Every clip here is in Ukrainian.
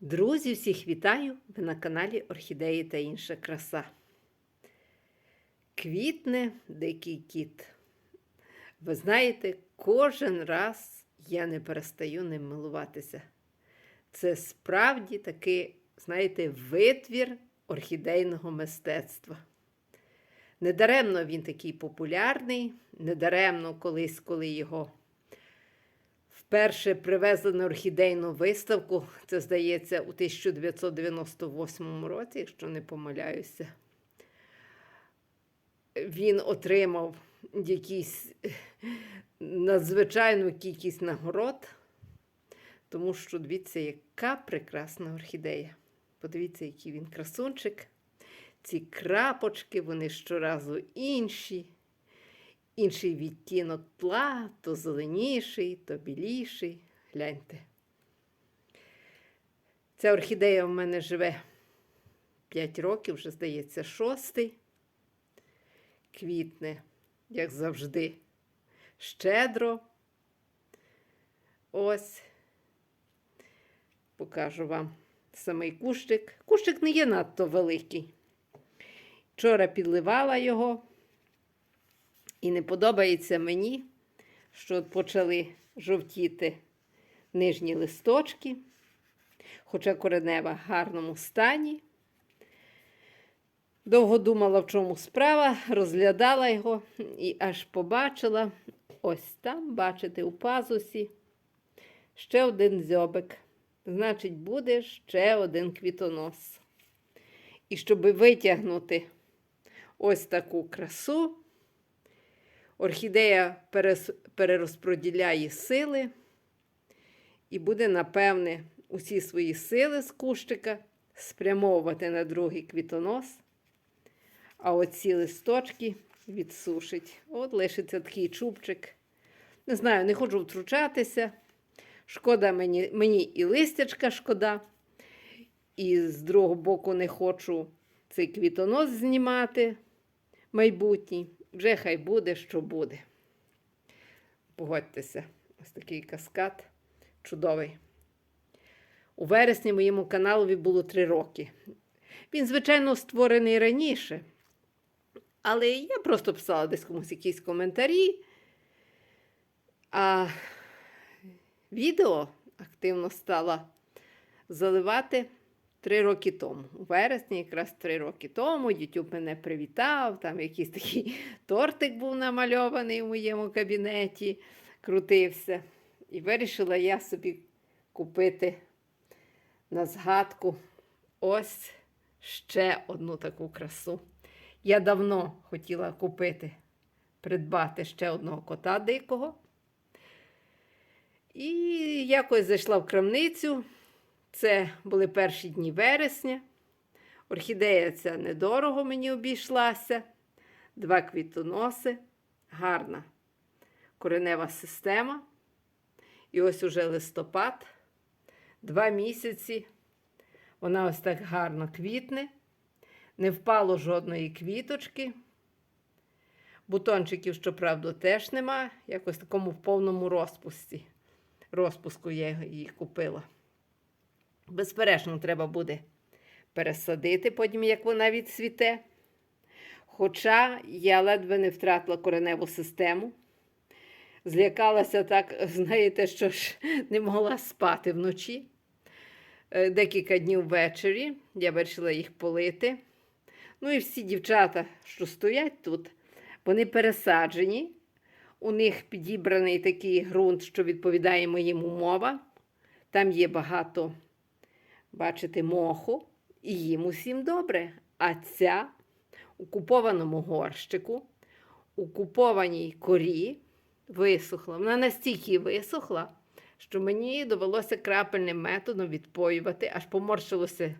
Друзі, всіх вітаю! Ви на каналі Орхідеї та інша краса. Квітне дикий кіт. Ви знаєте, кожен раз я не перестаю ним милуватися. Це справді такий, знаєте, витвір орхідейного мистецтва. Недаремно він такий популярний, недаремно колись, коли його вперше привезли на орхідейну виставку. Це, здається, у 1998 році, якщо не помиляюся. Він отримав якісь надзвичайну кількість нагород, тому що дивіться, яка прекрасна орхідея. Подивіться, який він красунчик. Ці крапочки, вони щоразу інші. Інший відтінок тла, то зеленіший, то біліший. Гляньте. Ця орхідея в мене живе 5 років, вже здається, шостий. Квітне, як завжди, щедро. Ось. Покажу вам самий кущик. Кущик не є надто великий. Вчора підливала його. І не подобається мені, що почали жовтіти нижні листочки, хоча коренева в гарному стані. Довго думала, в чому справа, розглядала його і аж побачила ось там, бачите, у пазусі ще один дзьобик. Значить, буде ще один квітонос. І щоб витягнути ось таку красу, орхідея перерозподіляє сили і буде, напевне, усі свої сили з кущика спрямовувати на другий квітонос, а оці листочки відсушить. От лишиться такий чубчик. Не знаю, не хочу втручатися. Шкода мені, мені і листячка шкода. І з другого боку не хочу цей квітонос знімати майбутній. Вже хай буде, що буде. Погодьтеся, ось такий каскад чудовий. У вересні моєму каналові було три роки. Він, звичайно, створений раніше. Але я просто писала десь комусь якісь коментарі. А відео активно стала заливати три роки тому. У вересні, якраз три роки тому, YouTube мене привітав, там якийсь такий тортик був намальований у моєму кабінеті, крутився. І вирішила я собі купити на згадку ось ще одну таку красу. Я давно хотіла купити, придбати ще одного кота дикого. І якось зайшла в крамницю. Це були перші дні вересня. Орхідея ця недорого мені обійшлася. Два квітоноси, гарна коренева система. І ось уже листопад, два місяці. Вона ось так гарно квітне. Не впало жодної квіточки. Бутончиків, щоправда, теж нема. Якось такому в повному розпусті. Розпуску я її купила. Безперечно, треба буде пересадити потім, як вона відцвіте. Хоча я ледве не втратила кореневу систему. Злякалася так, знаєте, що ж не могла спати вночі. Е, Декілька днів ввечері я вирішила їх полити. Ну і всі дівчата, що стоять тут, вони пересаджені. У них підібраний такий ґрунт, що відповідає моїм умовам. Там є багато бачите, моху, і їм усім добре. А ця у купованому горщику, у купованій корі висохла. Вона настільки висохла, що мені довелося крапельним методом відпоювати, аж поморщилося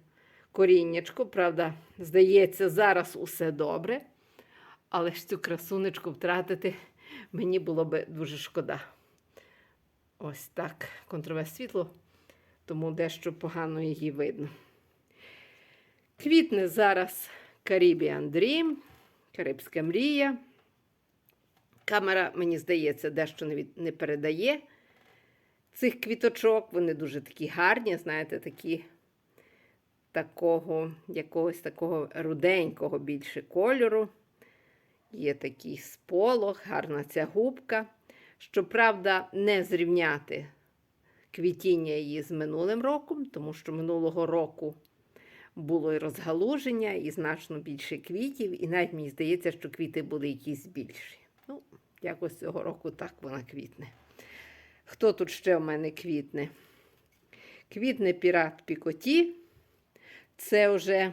коріннячко. Правда, здається, зараз усе добре. Але ж цю красунечку втратити мені було би дуже шкода. Ось так, контрове світло тому дещо погано її видно. Квітне зараз Caribbean Dream, Карибська мрія. Камера, мені здається, дещо не, передає цих квіточок. Вони дуже такі гарні, знаєте, такі такого, якогось такого руденького більше кольору. Є такий сполох, гарна ця губка. Щоправда, не зрівняти квітіння її з минулим роком, тому що минулого року було і розгалуження, і значно більше квітів, і навіть мені здається, що квіти були якісь більші. Ну, якось цього року так вона квітне. Хто тут ще в мене квітне? Квітне пірат Пікоті. Це вже,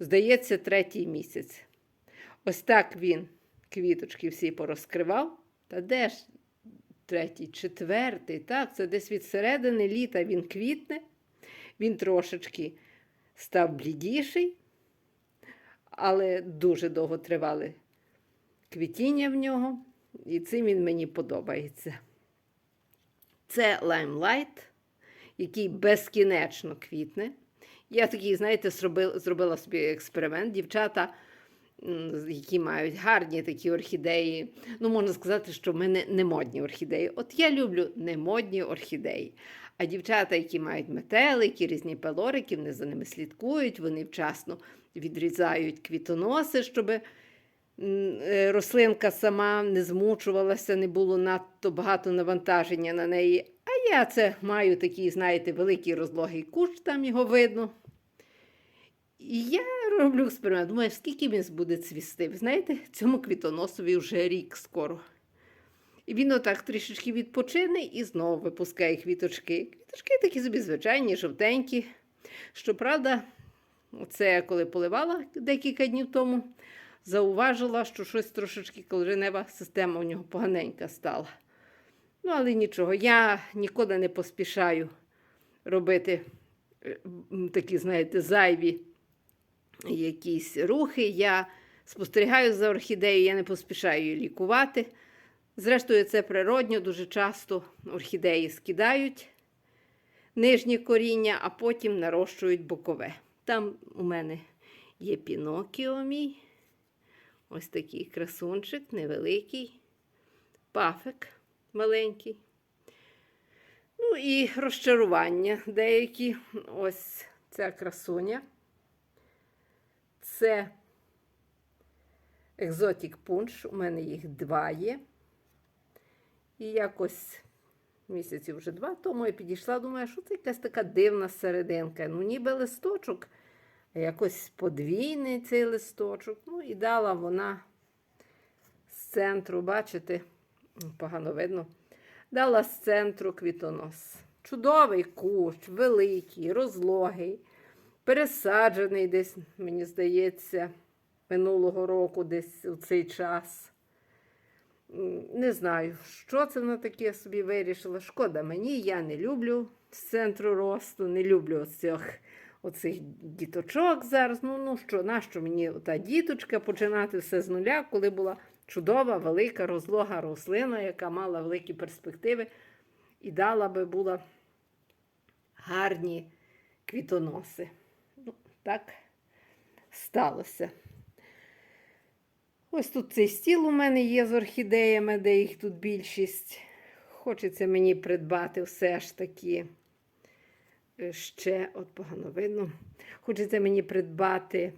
здається, третій місяць. Ось так він квіточки всі порозкривав. Та де ж третій, четвертий, так, це десь від середини літа він квітне, він трошечки став блідіший, але дуже довго тривали квітіння в нього, і цим він мені подобається. Це лаймлайт, який безкінечно квітне. Я такий, знаєте, зробила, собі експеримент. Дівчата, які мають гарні такі орхідеї. Ну, можна сказати, що в мене не модні орхідеї. От я люблю немодні орхідеї. А дівчата, які мають метелики, різні пелорики, вони за ними слідкують, вони вчасно відрізають квітоноси, щоб е, рослинка сама не змучувалася, не було надто багато навантаження на неї. А я це маю такий, знаєте, великий розлогий кущ, там його видно. І я роблю експеримент. Думаю, скільки він буде цвісти. Ви знаєте, цьому квітоносові вже рік скоро. І він отак трішечки відпочине і знову випускає квіточки. Квіточки такі собі звичайні, жовтенькі. Щоправда, це я коли поливала декілька днів тому, зауважила, що щось трошечки коренева система у нього поганенька стала. Ну, але нічого, я ніколи не поспішаю робити е, такі, знаєте, зайві якісь рухи. Я спостерігаю за орхідеєю, я не поспішаю її лікувати. Зрештою, це природньо, дуже часто орхідеї скидають нижнє коріння, а потім нарощують бокове. Там у мене є Пінокіо мій. Ось такий красунчик, невеликий, пафик маленький. Ну і розчарування деякі. Ось ця красуня. Це екзотік пунш. У мене їх два є. І якось місяців вже два тому я підійшла, думаю, що це якась така дивна серединка. Ну, ніби листочок, а якось подвійний цей листочок. Ну, і дала вона з центру, бачите, погано видно, дала з центру квітонос. Чудовий кущ, великий, розлогий, пересаджений десь, мені здається, минулого року, десь у цей час. Не знаю, що це вона таке собі вирішила. Шкода мені, я не люблю з центру росту, не люблю оцих, оцих діточок зараз. Ну, ну що, нащо мені та діточка починати все з нуля, коли була чудова, велика, розлога рослина, яка мала великі перспективи і дала би була гарні квітоноси. Так сталося. Ось тут цей стіл у мене є з орхідеями, де їх тут більшість. Хочеться мені придбати все ж таки ще, от погано видно. Хочеться мені придбати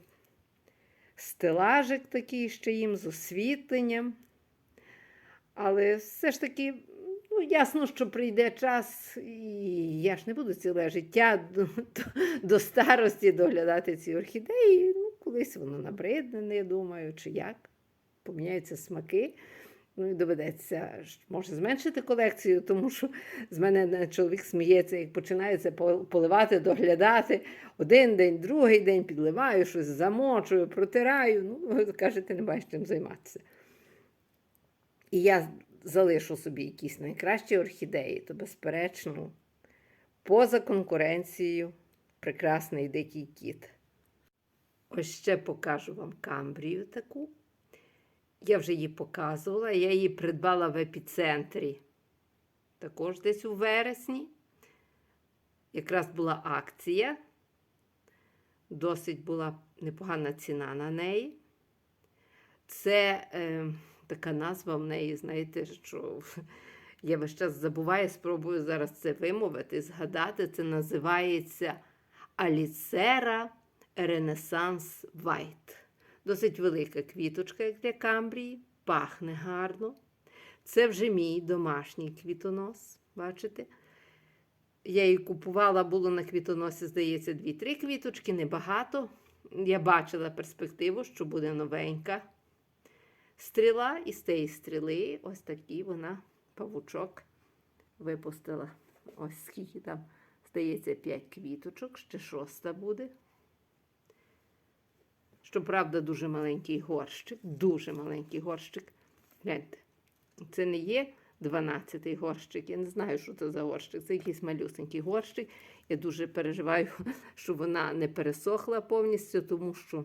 стелажик такий ще їм з освітленням. Але все ж таки, ну, ясно, що прийде час, і я ж не буду ціле життя до, до, до старості доглядати ці орхідеї. Ну, колись воно набридне, я думаю, чи як поміняються смаки. Ну і доведеться, може, зменшити колекцію, тому що з мене чоловік сміється, як починається поливати, доглядати. Один день, другий день підливаю, щось замочую, протираю. Ну, каже, ти не маєш чим займатися. І я залишу собі якісь найкращі орхідеї, то, безперечно, поза конкуренцією прекрасний дикий кіт. Ось ще покажу вам камбрію таку. Я вже її показувала, я її придбала в епіцентрі. Також десь у вересні. Якраз була акція. Досить була непогана ціна на неї. Це е, така назва в неї, знаєте, що я весь час забуваю, спробую зараз це вимовити, згадати. Це називається Аліцера Ренесанс Вайт. Досить велика квіточка, як для камбрії, пахне гарно. Це вже мій домашній квітонос. Бачите? Я її купувала, було на квітоносі, здається, 2-3 квіточки, небагато. Я бачила перспективу, що буде новенька стріла, і з тієї стріли ось такий вона павучок випустила. Ось скільки там, здається, 5 квіточок, ще шоста буде. Щоправда, дуже маленький горщик, дуже маленький горщик. Гляньте, це не є 12-й горщик. Я не знаю, що це за горщик. Це якийсь малюсенький горщик. Я дуже переживаю, що вона не пересохла повністю, тому що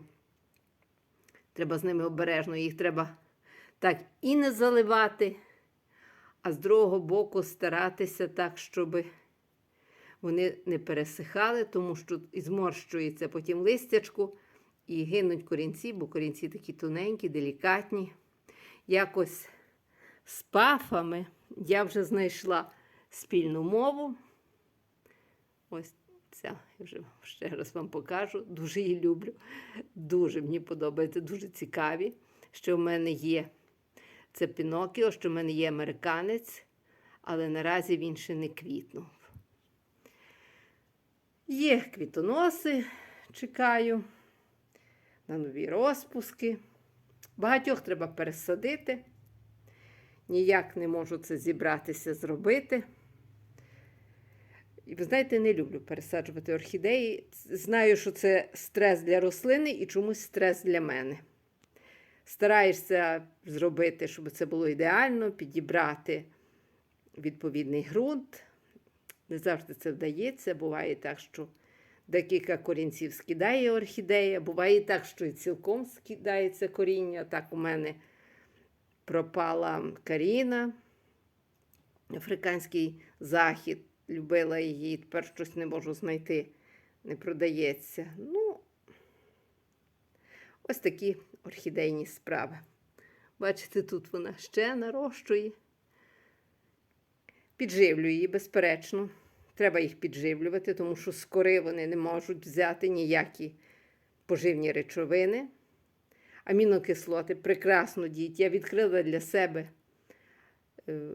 треба з ними обережно. Їх треба так і не заливати, а з другого боку старатися так, щоб вони не пересихали, тому що і зморщується потім листячку і гинуть корінці, бо корінці такі тоненькі, делікатні. Якось з пафами я вже знайшла спільну мову. Ось ця, я вже ще раз вам покажу. Дуже її люблю. Дуже мені подобається, дуже цікаві, що в мене є це Пінокіо, що в мене є американець, але наразі він ще не квітнув. Є квітоноси, чекаю на нові розпуски. Багатьох треба пересадити. Ніяк не можу це зібратися зробити. І ви знаєте, не люблю пересаджувати орхідеї. Знаю, що це стрес для рослини і чомусь стрес для мене. Стараєшся зробити, щоб це було ідеально, підібрати відповідний ґрунт. Не завжди це вдається. Буває так, що декілька корінців скидає орхідея. Буває так, що і цілком скидається коріння. Так у мене пропала Каріна, африканський захід. Любила її, тепер щось не можу знайти, не продається. Ну, ось такі орхідейні справи. Бачите, тут вона ще нарощує. Підживлюю її, безперечно. Треба їх підживлювати, тому що з кори вони не можуть взяти ніякі поживні речовини. Амінокислоти прекрасно діють. Я відкрила для себе е,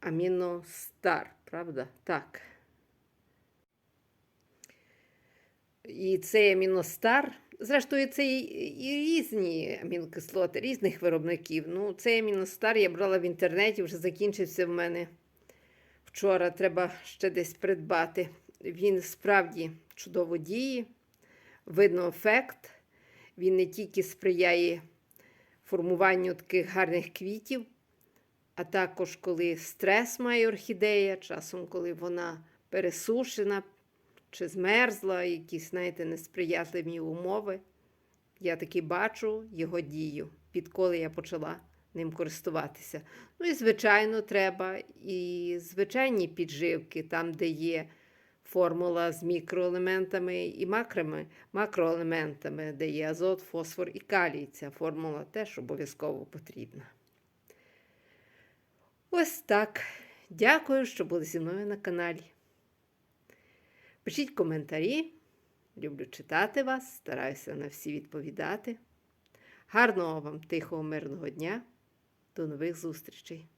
аміностар, правда? Так. І цей аміностар, зрештою, це і, різні амінокислоти, різних виробників. Ну, цей аміностар я брала в інтернеті, вже закінчився в мене вчора. Треба ще десь придбати. Він справді чудово діє, видно ефект. Він не тільки сприяє формуванню таких гарних квітів, а також коли стрес має орхідея, часом, коли вона пересушена чи змерзла, якісь, знаєте, несприятливі умови. Я таки бачу його дію, відколи я почала ним користуватися. Ну і, звичайно, треба і звичайні підживки, там, де є формула з мікроелементами і макрами, макроелементами, де є азот, фосфор і калій. Ця формула теж обов'язково потрібна. Ось так. Дякую, що були зі мною на каналі. Пишіть коментарі. Люблю читати вас, стараюся на всі відповідати. Гарного вам тихого, мирного дня. До нових зустрічей!